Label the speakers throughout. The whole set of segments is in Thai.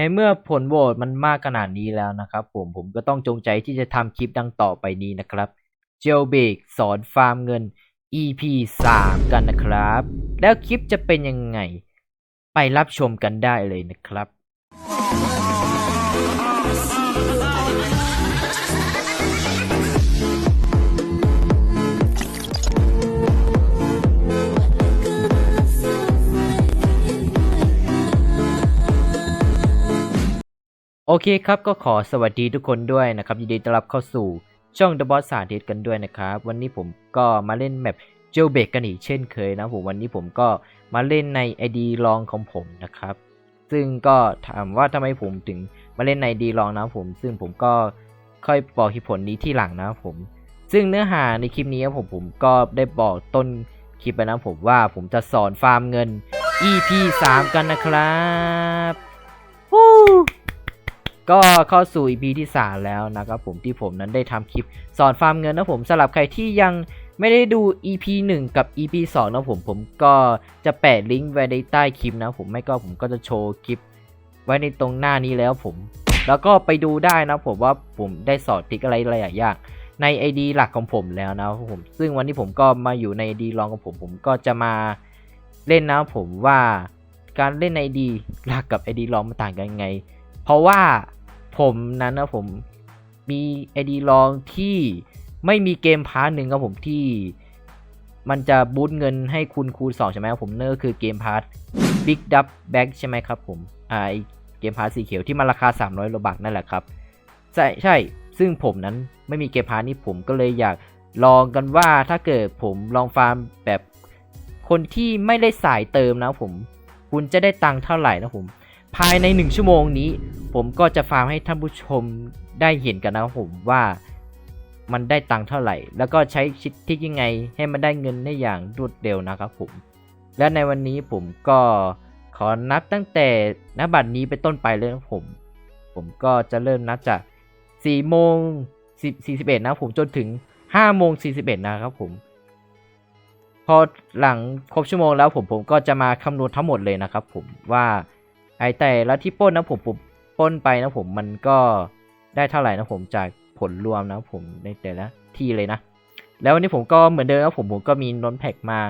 Speaker 1: ในเมื่อผลโหวตมันมากขนาดนี้แล้วนะครับผมผมก็ต้องจงใจที่จะทำคลิปดังต่อไปนี้นะครับเจลเบกสอนฟาร์มเงิน EP 3 กันนะครับ แล้วคลิปจะเป็นยังไง ไปรับชมกันได้เลยนะครับ โอเคครับก็ขอสวัสดีทุกคนด้วยนะครับ ยินดีต้อนรับเข้าสู่ช่อง The Boss สาธิตกันด้วยนะครับ วันนี้ผมก็มาเล่นแมปเจลเบกกันอีกเช่นเคยนะผมวันนี้ผมก็มาเล่นใน ID ลองของผมนะครับ ซึ่งก็ถามว่าทำไมผมถึงมาเล่นใน ID ลองนะผม ซึ่งผมก็ค่อยบอกเหตุผลนี้ที่หลังนะผม ซึ่งเนื้อหาในคลิปนี้ผมผมก็ได้บอกต้นคลิปไปนะผมว่าผมจะสอนฟาร์มเงิน EP 3 กันนะครับฮู้ ก็เข้าสู่ EP ที่ 3 แล้วนะครับผมที่ผมนั้นได้ทำคลิปสอนฟาร์มเงินนะผมสำหรับใครที่ยังไม่ได้ดู EP 1 กับ EP 2 นะผมผมก็จะแปะลิงก์ไว้ในใต้คลิปนะผมไม่ก็ผมก็จะโชว์คลิป ไว้ในตรงหน้านี้แล้วผม แล้วก็ไปดูได้นะผมว่าผมได้สอนทริกอะไรหลายอย่างใน ID หลักของผมแล้วนะผมซึ่งวันนี้ผมก็มาอยู่ใน ID รองของผม ผมก็จะมาเล่นนะผมว่าการเล่นใน ID หลักกับ ID รองมันต่างกันยังไง เพราะว่า ผมนั้นนะผมมีไอดีลองที่ไม่มีเกมพาร์ทหนึ่งครับผมที่มันจะบูตเงินให้คุณคูณ2ใช่ไหมครับผมเนั่นก็คือเกมพาร์ท Big d u b Back ใช่ไหมครับผมอ่าไอเกมพาร์ทสีเขียวที่มันราคา 300โลบักนั่นแหละครับ ใช่ใช่ ซึ่งผมนั้นไม่มีเกมพาร์ทนี้ผมก็เลยอยากลองกันว่าถ้าเกิดผมลองฟาร์มแบบคนที่ไม่ได้สายเติมนะผม คุณจะได้ตังค์เท่าไหร่นะผม ภายใน 1 ชั่วโมงนี้ ผมก็จะฟาร์มให้ท่านผู้ชมได้เห็นกันนะครับผมว่ามันได้ตังค์เท่าไหร่ แล้วก็ใช้ชิดทิกยังไงให้มันได้เงินได้อย่างรวดเร็วนะครับผม และในวันนี้ผมก็ขอนับตั้งแต่ณบัดนี้เป็นต้นไปเลยนะผม ผมก็จะเริ่มนับจาก4โมง41นะผมจนถึง5โมง41นะครับผม พอหลังครบชั่วโมงแล้วผมผมก็จะมาคำนวณทั้งหมดเลยนะครับผมว่า ไอแต่ละที่ป้นนะผมผมป้นไปนะผมมันก็ได้เท่าไหร่นะผมจากผลรวมนะผมในแต่ละที่เลยนะ แล้ววันนี้ผมก็เหมือนเดิมนะผมผมก็มีนนแพ็กมา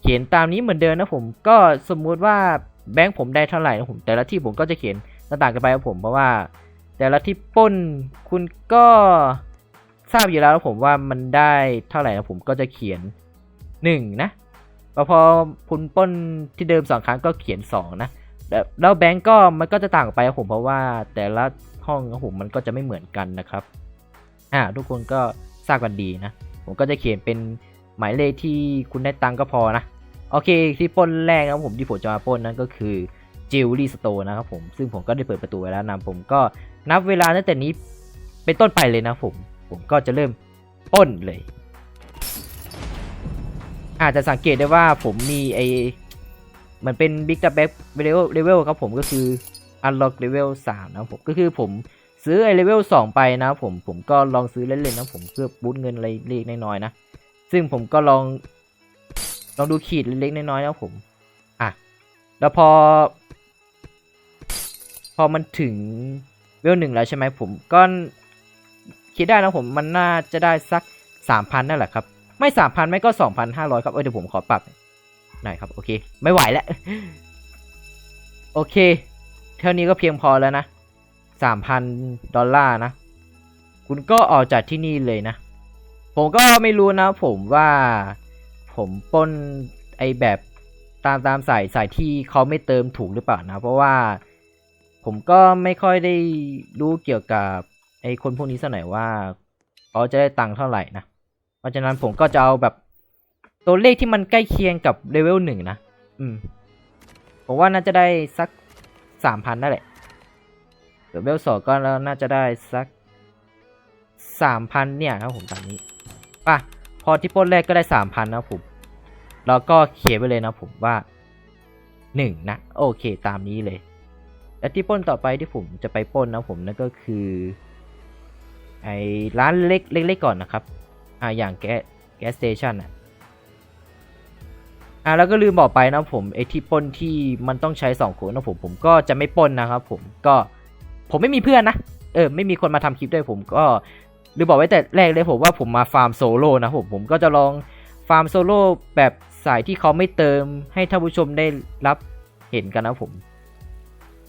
Speaker 1: เขียนตามนี้เหมือนเดิมนะผมก็สมมุติว่าแบงค์ผมได้เท่าไหร่นะผม แต่ละที่ผมก็จะเขียนต่างกันไปนะผมเพราะว่า แต่ละที่ป้นคุณก็ทราบอยู่แล้วนะผมว่ามันได้เท่าไหร่นะผมก็จะเขียนหนึ่งนะพอพอคุณป้นที่เดิมสองครั้งก็เขียนสองนะ แล้วแบงก์ก็มันก็จะต่างไปครับผมเพราะว่าแต่ละห้องครับผมมันก็จะไม่เหมือนกันนะครับ อ่า ทุกคนก็ทราบกันดีนะ ผมก็จะเขียนเป็นหมายเลขที่คุณได้ตังก็พอนะ โอเคที่ปล้นแรกนะครับผมที่ผมจะมาปล้นนั้นก็คือจิวลี่สโตนะครับผมซึ่งผมก็ได้เปิดประตูไว้แล้วนะผมก็นับเวลาตั้งแต่นี้เป็นต้นไปเลยนะผม ผมก็จะเริ่มปล้นเลย อาจจะสังเกตได้ว่าผมมีไอ หมันเป็น Big d u b Back Level Level ครับผมก็คือ Unlock Level 3นะครับผมก็คือผมซื้อไอ้ Level 2ไปนะผมผมก็ลองซื้อเล่นๆนะผมเพื่อบูตเงินอะไรเล็กๆน้อยๆนะ ซึ่งผมก็ลอง ลองดูขีดเล็กๆน้อยๆนะผมอะแล้วพอ พอมันถึงเวลหนึ่งแล้วใช่ไหมผมก็คิดได้นะผมมันน่าจะได้สัก3,000นั่นแหละครับ ไม่3,000ไม่ก็2,500ครับ เออเดี๋ยวผมขอปรับ หน่อยครับ โอเค ไม่ไหวแล้ว โอเค เท่านี้ก็เพียงพอแล้วนะสามพันดอลลาร์นะ คุณก็ออกจากที่นี่เลยนะ ผมก็ไม่รู้นะ ผมว่าผมป้นไอแบบตามตามสายสายที่เขาไม่เติมถูกหรือเปล่านะ เพราะว่าผมก็ไม่ค่อยได้รู้เกี่ยวกับไอคนพวกนี้สักหน่อยว่าเขาจะได้ตังค์เท่าไหร่นะ เพราะฉะนั้นผมก็จะเอาแบบ ตัวเลขที่มันใกล้เคียงกับเลเวลหนึ่งนะ อืม ผมว่าน่าจะได้สักสามพันนั่นแหละเลเวลสองก็แล้วน่าจะได้สักสามพันเนี่ยครับผมตามนี้ป่ะพอที่ปล้นแรกก็ได้สามพันนะผม แล้วก็เขียนไปเลยนะผมว่าหนึ่งนะ โอเคตามนี้เลย และที่ปล้นต่อไปที่ผมจะไปปล้นนะผมนั่นก็คือ ไอ้ร้านเล็กเล็กๆก่อนนะครับ อ่าอย่างแก๊สแก๊สสเตชันอะ อะแล้วก็ลืมบอกไปนะผมไอที่ปนที่มันต้องใช้สองคนนะผมผมก็จะไม่ปนนะครับผมก็ผมไม่มีเพื่อนนะเออไม่มีคนมาทำคลิปด้วยผมก็ลืมบอกไว้แต่แรกเลยผมว่าผมมาฟาร์มโซโล่นะผมผมก็จะลองฟาร์มโซโล่แบบสายที่เขาไม่เติมให้ท่านผู้ชมได้รับเห็นกันนะผม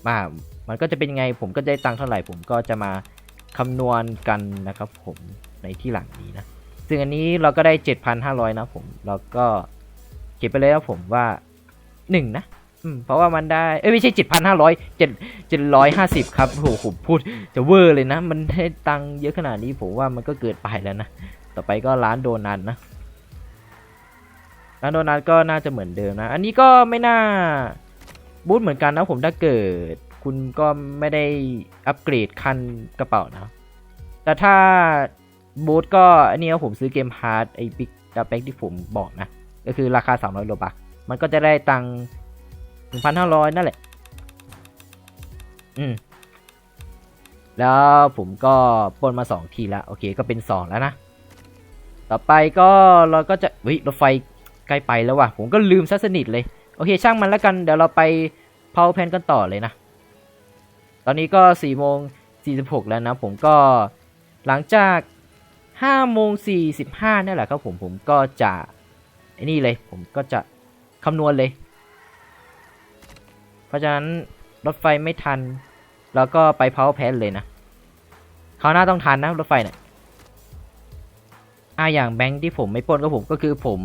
Speaker 1: มามันก็จะเป็นยังไงผมก็ได้ตังค์เท่าไหร่ผมก็จะมาคำนวณกันนะครับผมในที่หลังนี้นะ ซึ่งอันนี้เราก็ได้ 7,500 นะผมแล้วก็ เก็บไปเลยนะผมว่า1นะอืมเพราะว่ามันได้ เอ้ยไม่ใช่7,500 7 750ครับโอ้โหผมพูดจะเวอร์เลยนะ มันให้ตังค์เยอะขนาดนี้ผมว่ามันก็เกิดไปแล้วนะ ต่อไปก็ร้านโดนัทนะ ร้านโดนัทก็น่าจะเหมือนเดิมนะ อันนี้ก็ไม่น่าบูทเหมือนกันนะผมถ้าเกิดคุณก็ไม่ได้อัปเกรดคันกระเป๋านะ แต่ถ้าบูทก็อันนี้ผมซื้อเกมฮาร์ดไอ้บิ๊กดับเบิลที่ผมบอกนะ ก็คือราคา 300โลบักมันก็จะได้ตังค์1,500 นั่นแหละ อืม แล้วผมก็ปนมา 2 ทีแล้ว โอเค ก็เป็น 2 แล้วนะ ต่อไปก็เราก็จะเฮ้ยรถไฟใกล้ไปแล้วว่ะ ผมก็ลืมซะสนิทเลย โอเค ช่างมันแล้วกัน เดี๋ยวเราไปเผาแพนกันต่อเลยนะ ตอนนี้ก็4โมง46 แล้วนะ ผมก็หลังจาก5โมง45นี่นแหละครับผม ผมก็จะ ไอ้นี่เลย ผมก็จะคำนวณเลย เพราะฉะนั้นรถไฟไม่ทัน แล้วก็ไปเผาแพนเลยนะคราวหน้าต้องทันนะรถไฟเนี่ยอ่าอย่างแบงค์ที่ผมไม่ปล้นก็ผมก็คือผม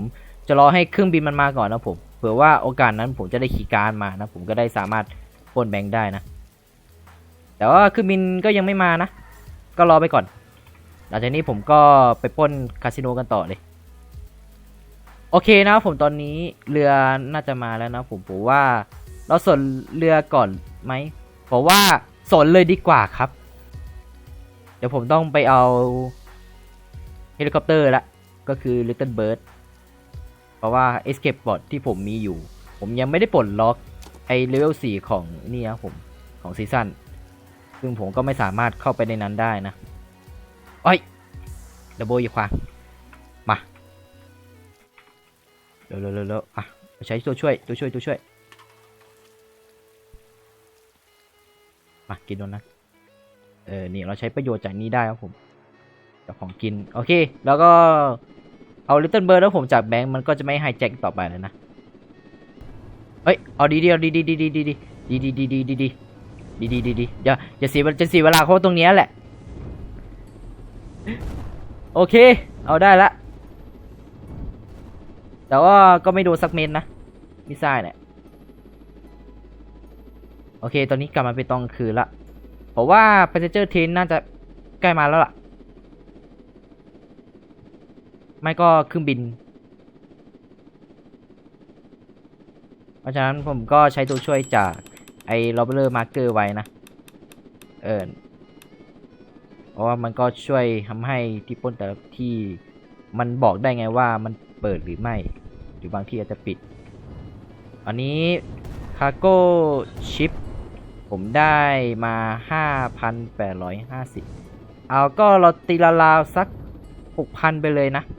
Speaker 1: จะรอให้เครื่องบินมันมาก่อนนะผมเผื่อว่าโอกาสนั้นผมจะได้ขี่การมานะ ผมก็ได้สามารถปล้นแบงค์ได้นะ แต่ว่าเครื่องบินก็ยังไม่มานะ ก็รอไปก่อน หลังจากนี้ผมก็ไปปล้นคาสิโนกันต่อเลย โอเคนะผมตอนนี้เรือน่าจะมาแล้วนะผมผมว่าเราสนเรือก่อนไหมผมว่าสนเลยดีกว่าครับ เดี๋ยวผมต้องไปเอาเฮลิคอปเตอร์ละก็คือ Little Bird เพราะว่า Escape Bot ที่ผมมีอยู่ ผมยังไม่ได้ปลดล็อกไอเลเวล4ของนี่นะผมของซีซั่นซึ่งผมก็ไม่สามารถเข้าไปในนั้นได้นะ อ้อยดับเบิลอย่ขวงมา ร็วเร็วเร็วเร็วอะใช้ตัวช่วยตัวช่วยตัวช่วยมากินโดนัทเออนี่เราใช้ประโยชน์จากนี้ได้ครับผมจากของกินโอเค แล้วก็เอาลิตเติ้ลเบิร์ดแล้วผมจากแบงค์มันก็จะไม่ไฮแจ็คต่อไปแล้วนะเฮ้ยเอาดีดีเอาดีดีดีดีดีดีดีดีดีดีดีดีดีดีดีอย่าอย่าเสียจะเสียเวลาเขาตรงนี้แหละ โอเค เอาได้ละ แต่ว่าก็ไม่โดนสักเม็ดนะมิซล์เนี่ยโอเค ตอนนี้กลับมาเป็นตองคืนละเพราะว่า Passenger Train น่าจะใกล้มาแล้วล่ะ ไม่ก็เครื่องบิน เพราะฉะนั้นผมก็ใช้ตัวช่วยจากไอ้ Robber Marker ไว้นะ เออเพราะว่ามันก็ช่วยทำให้ที่ป้นแต่ละที่มันบอกได้ไงว่ามันเปิดหรือไม่ รือบางที่อาจจะปิด อันนี้ Cargo Ship ผมได้มา 5,850 เอาก็เราตีละราวสัก 6,000 ไปเลยนะ6,000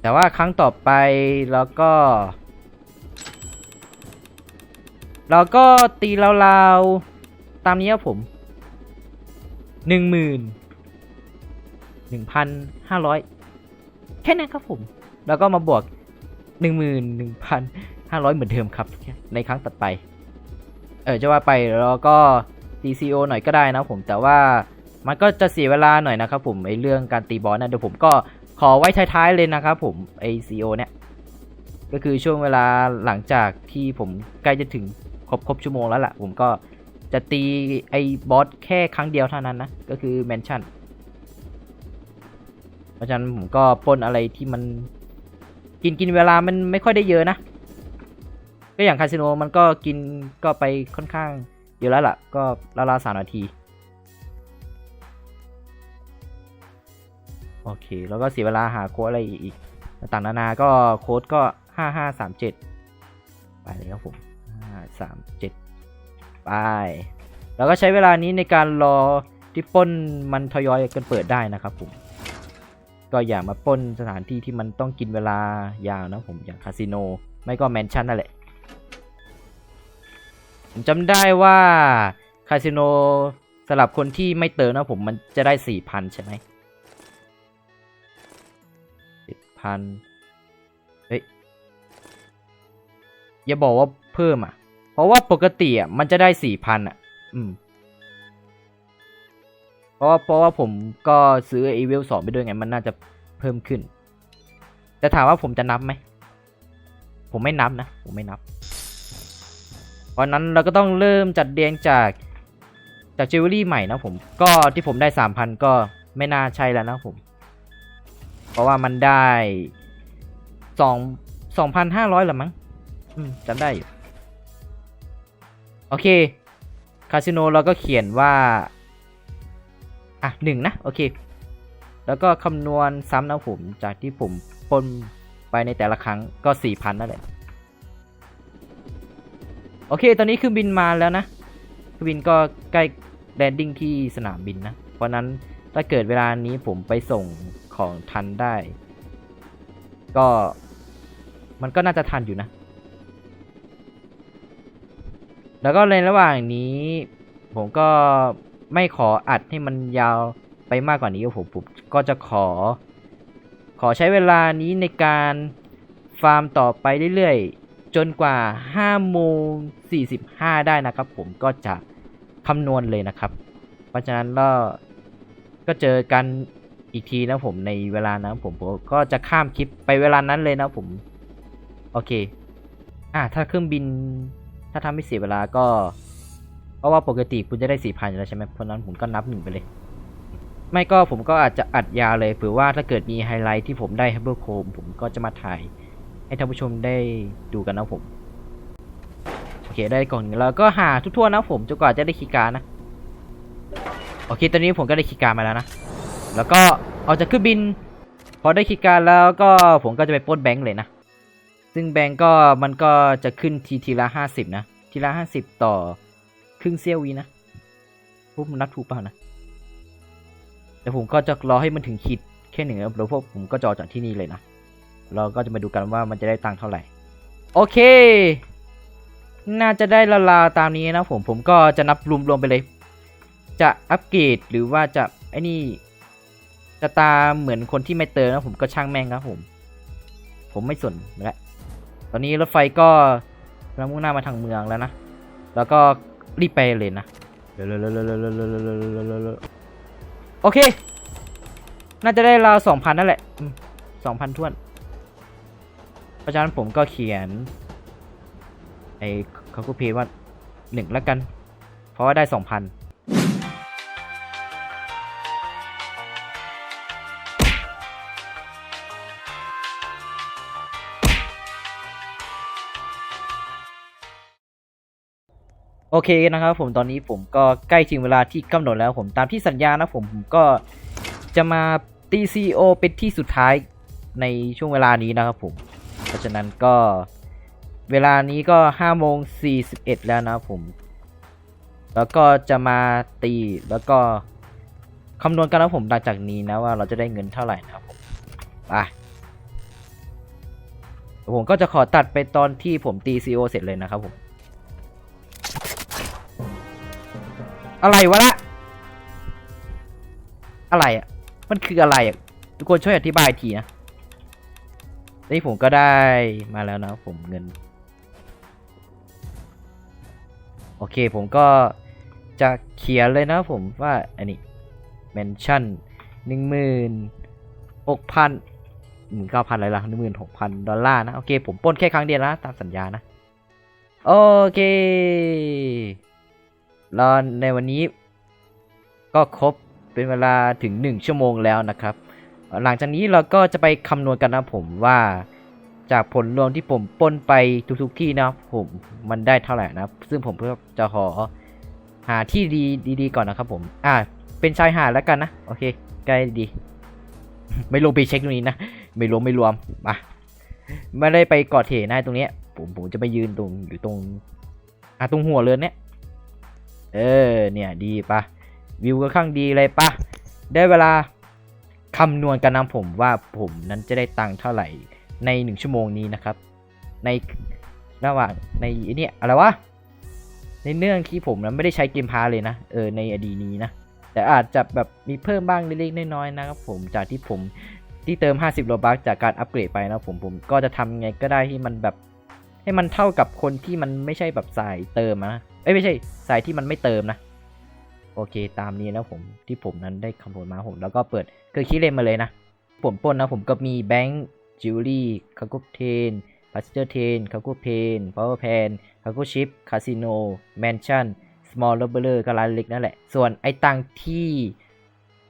Speaker 1: แต่ว่าครั้งต่อไปเราก็ เราก็ตีราวๆตามนี้ครับผมห นึ่งหนึ่งพันห้าร้อยแค่นั้นครับผม แล้วก็มาบวกหนึ่งหมื่นหนึ่งพันห้าร้อยเหมือนเดิมครับ ในครั้งต่อไป เออจะว่าไปเราก็ DCO หน่อยก็ได้นะผมแต่ว่ามันก็จะเสียเวลาหน่อยนะครับผมไอเรื่องการตีบอสนะเดี๋ยวผมก็ขอไว้ท้ายๆเลยนะครับผมไอ CO เนี่ย ก็คือช่วงเวลาหลังจากที่ผมใกล้จะถึงครบครบชั่วโมงแล้วล่ะ ผมก็จะตีไอบอสแค่ครั้งเดียวเท่านั้นนะ ก็คือแมนชั่น ราะฉะนั้นผมก็ปล้นอะไรที่มันกินกินเวลามันไม่ค่อยได้เยอะนะ ก็อย่างคาสิโนมันก็กินก็ไปค่อนข้างเยอะแล้วล่ะ ก็ราวๆสามนาที โอเค แล้วก็เสียเวลาหาโค้ดอะไรอีก ต่างนานาก็โค้ดก็ห้าห้าสามเจ็ดไปเลยครับผมห้าสามเจ็ดไปแล้วก็ใช้เวลานี้ในการรอที่ปล้นมันทยอยกันเปิดได้นะครับผม ก็อย่ามาป้นสถานที่ที่มันต้องกินเวลายาวนะผมอย่างคาสิโน ไม่ก็แมนชั่นนั่นแหละ ผมจำได้ว่าคาสิโนสำหรับคนที่ไม่เติมนะผมมันจะได้สี่พันใช่ไหมสิบพันเฮ้ย อย่าบอกว่าเพิ่มอะ เพราะว่าปกติอะมันจะได้สี่พันอะ อืม เพราะว่าเพราะว่าผมก็ซื้ออีเวลสองไปด้วยไง มันน่าจะเพิ่มขึ้น แต่ถามว่าผมจะนับไหม ผมไม่นับนะ ผมไม่นับ เพราะนั้นเราก็ต้องเริ่มจัดเรียงจากจากจิวเวลรี่ใหม่นะผม ก็ที่ผมได้สามพันก็ไม่น่าใช่แล้วนะผม เพราะว่ามันได้สองสองพันห้าร้อยละมั้งจำได้อยู่ โอเค คาสิโนเราก็เขียนว่า อะหนึ่งนะ โอเค แล้วก็คำนวณซ้ำนะผมจากที่ผมปนไปในแต่ละครั้งก็สี่พันนั่นแหละ โอเค ตอนนี้เครื่องบินมาแล้วนะเครื่องบินก็ใกล้แลนดิ้งที่สนามบินนะ เพราะนั้นถ้าเกิดเวลานี้ผมไปส่งของทันได้ ก็มันก็น่าจะทันอยู่นะ แล้วก็ในระหว่างนี้ผมก็ ไม่ขออัดให้มันยาวไปมากกว่านี้ผมผมก็จะขอ ขอใช้เวลานี้ในการฟาร์มต่อไปเรื่อยๆ จนกว่า5โมง45 ได้นะครับ ผมก็จะคำนวณเลยนะครับ เพราะฉะนั้นก็ก็เจอกันอีกทีนะผมในเวลานั้นผมผมก็จะข้ามคลิปไปเวลานั้นเลยนะผม โอเค อะถ้าเครื่องบินถ้าทำไม่เสียเวลาก็ เพราะว่าปกติคุณจะได้สี่พันอยู่แล้วใช่ไหมเพราะนั้นผมก็นับหนึ่งไปเลย ไม่ก็ผมก็อาจจะอัดยาวเลยเผื่อว่าถ้าเกิดมีไฮไลท์ที่ผมได้ฮับเบิลโคมผมก็จะมาถ่าย ให้ท่านผู้ชมได้ดูกันนะผม โอเคได้กล่องหนึ่งแล้วก็หาทั่วๆนะผมจนกว่าจะได้คีการ์ดนะ โอเคตอนนี้ผมก็ได้คีการ์ดมาแล้วนะ แล้วก็ออกจากเครื่องบิน พอได้คีการ์ดแล้วก็ผมก็จะไปปล้นแบงค์เลยนะซึ่งแบงก์ก็มันก็จะขึ้นทีทีละห้าสิบนะ ทีละห้าสิบต่อ ครึ่งเซียววีนะพวกมันนับถูกเปล่านะแต่ผมก็จะรอให้มันถึงขีดแค่หนึ่งแล้วพวกผมก็จอจากที่นี่เลยนะเราก็จะมาดูกันว่ามันจะได้ตังค์เท่าไหร่ โอเค น่าจะได้ละลาตามนี้นะผมผมก็จะนับรวมๆไปเลย จะอัปเกรดหรือว่าจะไอ้นี่จะตามเหมือนคนที่ไม่เติมนะผมก็ช่างแม่งครับผม ผมไม่สนแล้วตอนนี้รถไฟก็กำลังมุ่งหน้ามาทางเมืองแล้วนะ แล้วก็ รีบไปเลยนะเร็วๆโอเค น่าจะได้ราวสองพันนั่นแหละสองพันท้วน เพราะฉะนั้นผมก็เขียนไอ้เขาก็เพว่าหนึ่งแล้วกัน เพราะว่าได้สองพัน โอเคนะครับผมตอนนี้ผมก็ใกล้ถึงเวลาที่กำหนดแล้วผมตามที่สัญญานะผมผมก็จะมาตีซีโอเป็นที่สุดท้ายในช่วงเวลานี้นะครับผมเพราะฉะนั้นก็เวลานี้ก็5โมง41 แล้วนะผม แล้วก็จะมาตีแล้วก็คำนวณกันนะผมหลังจากนี้นะว่าเราจะได้เงินเท่าไหร่นะครับผมไปผมก็จะขอตัดไปตอนที่ผมตีซีโอเสร็จเลยนะครับผม อะไรวะละอะไรอะ มันคืออะไรอะ ทุกคนช่วยอธิบายทีนะนี่ผมก็ได้มาแล้วนะผมเงิน โอเคผมก็จะเขียนเลยนะผมว่า อันนี้เมนชั่นหนึ่งหมื่นหกพันหมื่นเก้าพันอะไรล่ะหนึ่งหมื่นหกพันดอลลาร์นะ โอเค ผมปล้นแค่ครั้งเดียวนะ ตามสัญญานะ โอเค แล้วในวันนี้ก็ครบเป็นเวลาถึง 1 ชั่วโมงแล้วนะครับ หลังจากนี้เราก็จะไปคำนวณกันนะผมว่าจากผลรวมที่ผมป้นไปทุกๆที่นะผมมันได้เท่าไหร่นะ ซึ่งผมเพื่อจะขอหาที่ดีดีๆก่อนนะครับผมอ่าเป็นชายหาดแล้วกันนะ โอเคใกล้ดี ไม่ลงไปเช็คตรงนี้นะ ไม่รวมไม่รวมมาไม่ได้ไปกาะเถนะตรงนี้ผมผมจะไปยืนตรงอยู่ตรงอะตรงหัวเรือนเนี้ย เออ เนี่ยดีปะวิวก็ข้างดีเลยปะได้เวลาคำนวณกันนะผมว่าผมนั้นจะได้ตังค์เท่าไหร่ในหนึ่งชั่วโมงนี้นะครับ ในระหว่างในเนี่ยอะไรวะในเรื่องที่ผมนั้นไม่ได้ใช้เกมพาเลยนะเออในอดีตนี้นะแต่อาจจะแบบมีเพิ่มบ้างเล็กๆน้อยๆนะครับผมจากที่ผมที่เติม 50โลบัคจากการอัปเกรดไปนะผมผมก็จะทำไงก็ได้ที่มันแบบให้มันเท่ากับคนที่มันไม่ใช่แบบสายเติมนะ เอ้ยไม่ใช่สายที่มันไม่เติมนะ โอเคตามนี้นะผมที่ผมนั้นได้คำนวณมาผม แล้วก็เปิดคือคิดเลนมาเลยนะ ผมปนนะผมก็มีแบงค์จิวเวลรี่คาโกเทนพาสเจอร์เทนคาโกเพนพาวเวอร์แพนคาโกชิปคาสิโนแมนชั่น small l o b e r ก็ร้านเล็กนั่นแหละ ส่วนไอ้ตังที่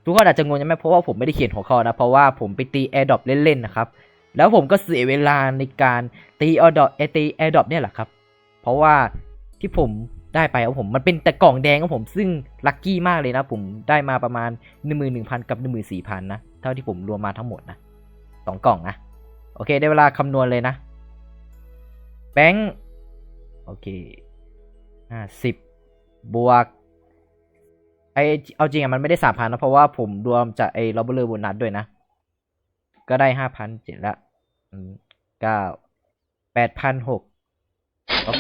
Speaker 1: ทุกคนอาจจะงงใช่ไหมเพราะว่าผมไม่ได้เขียนหัวข้อนะ เพราะว่าผมไปตี AirDrop เล่นๆนะครับ แล้วผมก็เสียเวลาในการตี AirDrop เอตี AirDrop เนี่ยแหละครับ เพราะว่าที่ผม ได้ไปของผมมันเป็นแต่กล่องแดงของผมซึ่งลัคกี้มากเลยนะผมได้มาประมาณ 11,000 กับ 14,000 นะ เท่าที่ผมรวมมาทั้งหมดนะสองกล่องนะ โอเค ได้เวลาคำนวณเลยนะ แบงค์โอเคห้าสิบบวกไอเอาจริงอะมันไม่ได้สามพันนะ เพราะว่าผมรวมจากไอ้ลอบเบอร์โบนัสด้วยนะ ก็ได้ห้าพันเจ็ดละเก้าแปดพันหก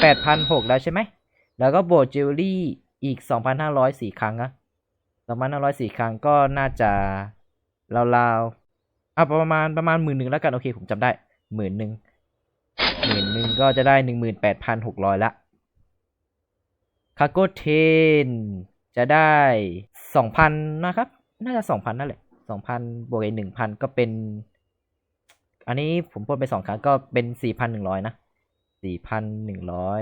Speaker 1: แปดพันหกแล้วใช่ไหม แล้วก็โบวกจิวเวลรี่อีกสองพันห้าร้อยสี่ครั้งนะสองพันห้าร้อยสี่ครั้งก็น่าจะราวๆอะประมาณประมาณหมื่นหนึ่งแล้วกัน โอเค ผมจำได้หมื่นหนึ่งหมื่นหนึ่งก็จะได้หนึ่งหมื่นแปดพันหกร้อยละคาโกเทนจะได้สองพันนะครับ น่าจะสองพันนั่นแหละสองพันบวกอีกหนึ่งพันก็เป็น อันนี้ผมพูดไปสองครั้งก็เป็นสี่พันหนึ่งร้อยนะสี่พันหนึ่งร้อย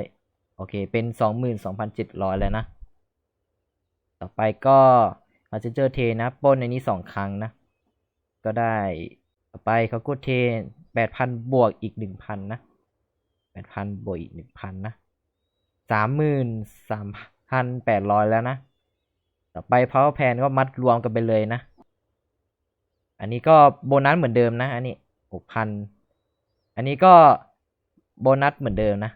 Speaker 1: โอเค เป็นสองหมื่นสองพันเจ็ดร้อยแล้วนะ ต่อไปก็มาเจอเทนะป้นในนี้สองครั้งนะ ก็ได้ ต่อไปคาโกเทนแปดพันบวกอีกหนึ่งพันนะแปดพันบวกอีกหนึ่งพันนะสามหมื่นสามพันแปดร้อยแล้วนะ ต่อไป power plan ก็มัดรวมกันไปเลยนะ อันนี้ก็โบนัสเหมือนเดิมนะ อันนี้หกพันอันนี้ก็โบนัสเหมือนเดิมนะ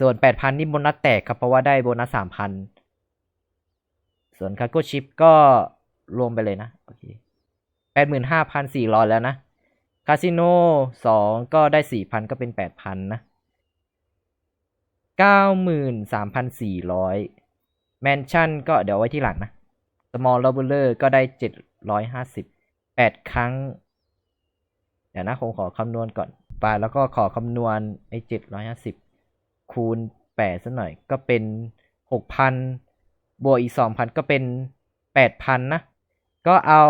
Speaker 1: ส่วนแปดพันนี่โบนัสแตกครับ เพราะว่าได้โบนัสสามพันส่วนคาโกชิปก็รวมไปเลยนะโอสี่ร้อยแล้วนะคาสิโนสองก็ได้สี่พันก็เป็นแปดพันนะเก้าหมื่นสามพันสี่ร้อยแมนชั่นก็เดี๋ยวไว้ที่หลังนะสมอลล l บ b เลอร์ก็ได้เจ็ดร้อยห้าสิบแปดครั้ง เดี๋ยวนะคงขอคำนวณก่อนไปแล้วก็ขอคำนวณไอ้เจ็ดร้อยห้าสิบ คูณแปดสักหน่อยก็เป็นหกพันบวกอีกสองพันก็เป็นแปดพันนะ ก็เอา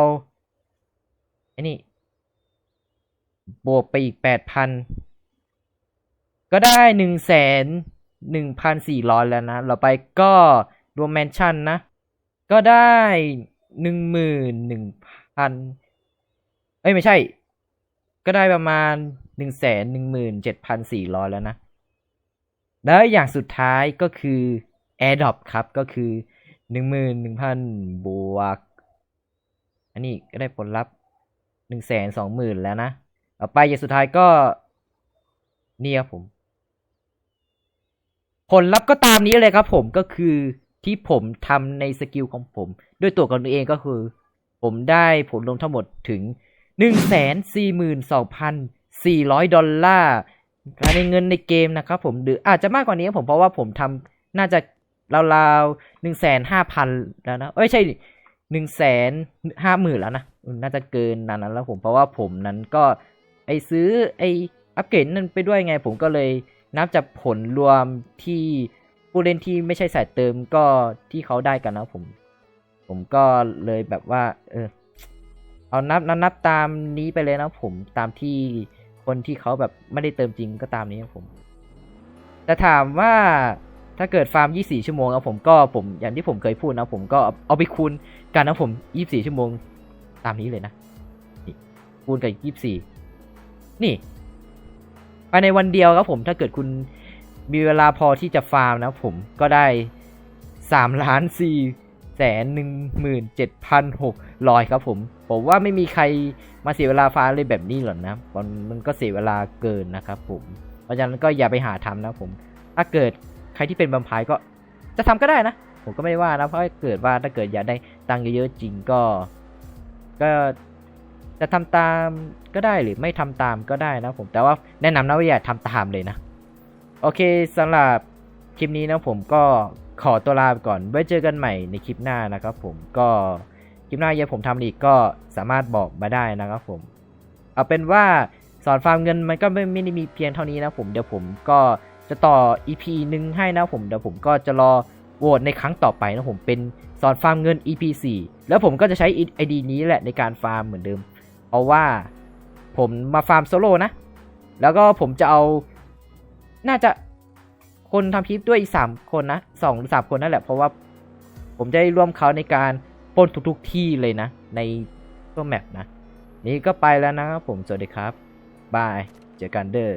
Speaker 1: ไอ้นี่ บวกไปอีกแปดพันก็ได้หนึ่งแสนหนึ่งพันสี่ร้อยแล้วนะ เราไปก็รวมแมนชั่นนะ ก็ได้หนึ่งหมื่นหนึ่งพันเอ้ย ไม่ใช่ ก็ได้ประมาณหนึ่งแสนหนึ่งหมื่นเจ็ดพันสี่ร้อยแล้วนะ แล้วอย่างสุดท้ายก็คือ AirDrop ครับก็คือหนึ่งหมื่นหนึ่งพันบวก อันนี้ก็ได้ผลลัพธ์หนึ่งแสนสองหมื่นแล้วนะต่อไปอย่างสุดท้ายก็นี่ครับผม ผลลัพธ์ก็ตามนี้เลยครับผมก็คือที่ผมทำในสกิลของผม ด้วยตัวของตัวเองก็คือ ผมได้ผลรวมทั้งหมดถึง 1 4 2 4 0 0 ดอลลาร์ ในเงินในเกมนะครับผมหรืออาจจะมากกว่านี้ผมเพราะว่าผมทำน่าจะราวๆหนึ่งแสนห้าพันแล้วนะเอ้ยใช่หนึ่งแสนห้าหมื่นแล้วนะน่าจะเกินนั้นแล้วผมเพราะว่าผมนั้นก็ไอซื้อไออัปเกรดนั่นไปด้วยไง ผมก็เลยนับจากผลรวมที่ผู้เล่นที่ไม่ใช่สายเติมก็ที่เขาได้กันนะผม ผมก็เลยแบบว่า เออ เอานับนับนับตามนี้ไปเลยนะผมตามที่ คนที่เขาแบบไม่ได้เติมจริงก็ตามนี้ครับผม แต่ถามว่าถ้าเกิดฟาร์ม 24 ชั่วโมงนะผมก็ผมอย่างที่ผมเคยพูดนะผมก็เอาไปคูณกันนะผม 24 ชั่วโมงตามนี้เลยนะนี่คูณกับ 24 นี่ภายในวันเดียวครับผมถ้าเกิดคุณมีเวลาพอที่จะฟาร์มนะผมก็ได้3ล้าน4 แสนหนึ่งหมื่นเจ็ดพันหกร้อยครับผม ผมว่าไม่มีใครมาเสียเวลาฟ้าเลยแบบนี้หรอกนะมันมันก็เสียเวลาเกินนะครับผม เพราะฉะนั้นก็อย่าไปหาทำนะผม ถ้าเกิดใครที่เป็นบัมพายก็จะทำก็ได้นะ ผมก็ไม่ว่านะ เพราะเกิดว่าถ้าเกิดอยากได้ตังค์เยอะๆจริงก็ ก็จะทำตามก็ได้หรือไม่ทำตามก็ได้นะผม แต่ว่าแนะนำนะว่าอย่าทำตามเลยนะ โอเคสำหรับคลิปนี้นะผมก็ ขอตัวลาไปก่อน ไว้เจอกันใหม่ในคลิปหน้านะครับผมก็คลิปหน้ายังผมทำอีกก็สามารถบอกมาได้นะครับผม เอาเป็นว่าสอนฟาร์มเงินมันก็ไม่ไม่ได้มีเพียงเท่านี้นะผมเดี๋ยวผมก็จะต่อ EP หนึ่งให้นะผมเดี๋ยวผมก็จะรอโหวตในครั้งต่อไปนะผมเป็นสอนฟาร์มเงิน EP 4แล้วผมก็จะใช้ ID นี้แหละในการฟาร์มเหมือนเดิมเพราว่าผมมาฟาร์มโซโล่นะ แล้วก็ผมจะเอาน่าจะ คนทำคลิปด้วยอีกสามคนนะสองหรือสามคนนั่นแหละ เพราะว่าผมจะได้ร่วมเขาในการป้นทุกๆที่เลยนะ ในตัวแมปนะ นี่ก็ไปแล้วนะครับผม สวัสดีครับ บาย เจอกันเด้อ